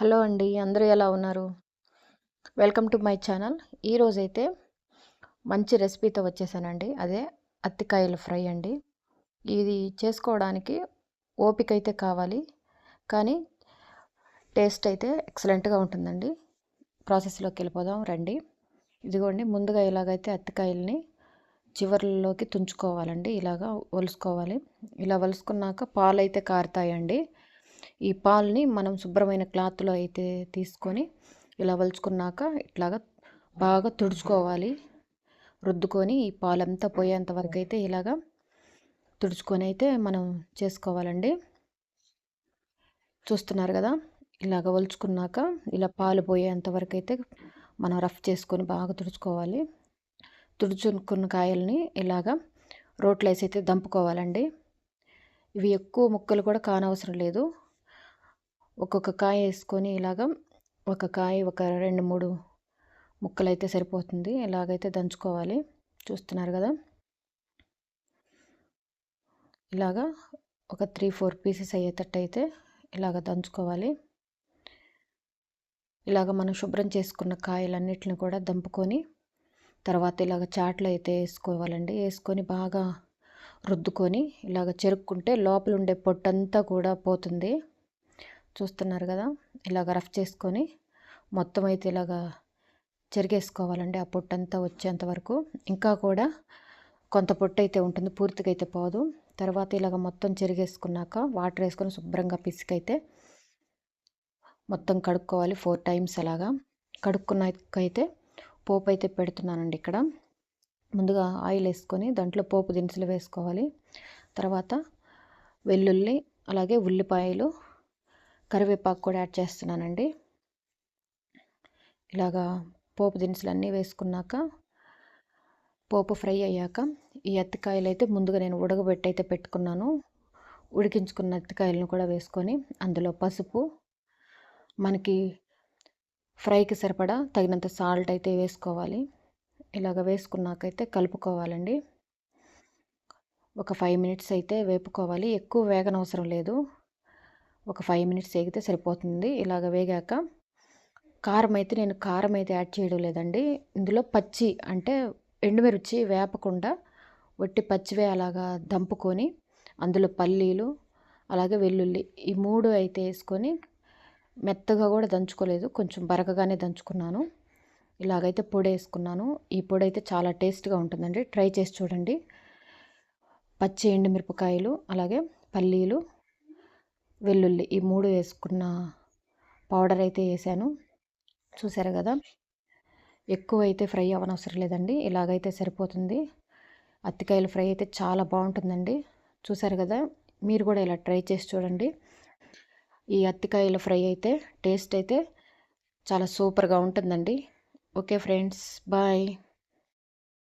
Hello అండి అందరూ ఎలా ఉన్నారు? Welcome to my channel. ఈరోజైతే మంచి రెసిపీతో వచ్చేసానండి. అదే అత్తికాయల ఫ్రై అండి. ఇది చేసుకోవడానికి ఓపిక అయితే కావాలి కానీ టేస్ట్ అయితే ఎక్సలెంట్గా ఉంటుందండి. ప్రాసెస్లోకి వెళ్ళిపోదాం రండి. ఇదిగోండి ముందుగా ఇలాగైతే అత్తికాయలని చివర్లలోకి తుంచుకోవాలండి. ఇలాగా వలుసుకోవాలి. ఇలా వలుసుకున్నాక పాలు అయితే కారుతాయండి. ఈ పాలని మనం శుభ్రమైన క్లాత్లో అయితే తీసుకొని ఇలా వలుచుకున్నాక ఇట్లాగా బాగా తుడుచుకోవాలి. రుద్దుకొని ఈ పాలంతా పోయేంత వరకు అయితే ఇలాగా తుడుచుకొని అయితే మనం చేసుకోవాలండి. చూస్తున్నారు కదా? ఇలాగ వలుచుకున్నాక ఇలా పాలు పోయేంత వరకు అయితే మనం రఫ్ చేసుకొని బాగా తుడుచుకోవాలి. తుడుచుకున్న కాయల్ని ఇలాగా రోట్లో వేసి అయితే దంపుకోవాలండి. ఇవి ఎక్కువ ముక్కలు కూడా కానవసరం లేదు. ఒక్కొక్క కాయ వేసుకొని ఇలాగ ఒక కాయ ఒక రెండు మూడు ముక్కలు అయితే సరిపోతుంది. ఇలాగైతే దంచుకోవాలి చూస్తున్నారు కదా. ఇలాగా ఒక త్రీ ఫోర్ పీసెస్ అయ్యేటట్టు అయితే ఇలాగ దంచుకోవాలి. ఇలాగ మనం శుభ్రం చేసుకున్న కాయలన్నిటిని కూడా దంపుకొని తర్వాత ఇలాగ చాట్లు అయితే వేసుకోవాలండి. వేసుకొని బాగా రుద్దుకొని ఇలాగ చెరుక్కుంటే లోపల ఉండే పొట్టంతా కూడా పోతుంది. చూస్తున్నారు కదా ఇలాగ రఫ్ చేసుకొని మొత్తం అయితే ఇలాగ చెరిగేసుకోవాలండి ఆ పొట్టంతా వచ్చేంత వరకు. ఇంకా కూడా కొంత పొట్టు అయితే ఉంటుంది పూర్తిగా అయితే పోదు. తర్వాత ఇలాగ మొత్తం చెరిగేసుకున్నాక వాటర్ వేసుకొని శుభ్రంగా పిసికైతే మొత్తం కడుక్కోవాలి ఫోర్ టైమ్స్ అలాగా. కడుక్కున్నాకైతే పోపు అయితే పెడుతున్నానండి ఇక్కడ. ముందుగా ఆయిల్ వేసుకొని దాంట్లో పోపు దినుసులు వేసుకోవాలి. తర్వాత వెల్లుల్లి అలాగే ఉల్లిపాయలు కరివేపాకు కూడా యాడ్ చేస్తున్నానండి. ఇలాగా పోపు దినుసులు అన్నీ వేసుకున్నాక పోపు ఫ్రై అయ్యాక ఈ అత్తికాయలు అయితే ముందుగా నేను ఉడకబెట్టి అయితే పెట్టుకున్నాను. ఉడికించుకున్న అత్తికాయలను కూడా వేసుకొని అందులో పసుపు మనకి ఫ్రైకి సరిపడా తగినంత సాల్ట్ అయితే వేసుకోవాలి. ఇలాగ వేసుకున్నాకైతే కలుపుకోవాలండి. ఒక ఫైవ్ మినిట్స్ అయితే వేపుకోవాలి. ఎక్కువ వేగనవసరం లేదు. ఒక ఫైవ్ మినిట్స్ వేగితే సరిపోతుంది. ఇలాగ వేగాక కారం అయితే నేను కారం అయితే యాడ్ చేయడం లేదండి. ఇందులో పచ్చి అంటే ఎండుమిర్చి వేపకుండా వట్టి పచ్చివే అలాగా దంపుకొని అందులో పల్లీలు అలాగే వెల్లుల్లి ఈ మూడు అయితే వేసుకొని మెత్తగా కూడా దంచుకోలేదు. కొంచెం బరకగానే దంచుకున్నాను. ఇలాగైతే పొడి వేసుకున్నాను. ఈ పొడి అయితే చాలా టేస్ట్గా ఉంటుందండి. ట్రై చేసి చూడండి. పచ్చి ఎండుమిరపకాయలు అలాగే పల్లీలు వెల్లుల్లి ఈ మూడు వేసుకున్న పౌడర్ అయితే వేసాను. చూసారు కదా? ఎక్కువ అయితే ఫ్రై అవ్వనవసరం లేదండి. ఇలాగైతే సరిపోతుంది. అత్తికాయల ఫ్రై అయితే చాలా బాగుంటుందండి. చూసారు కదా? మీరు కూడా ఇలా ట్రై చేసి చూడండి. ఈ అత్తికాయల ఫ్రై అయితే టేస్ట్ అయితే చాలా సూపర్గా ఉంటుందండి. Okay friends bye.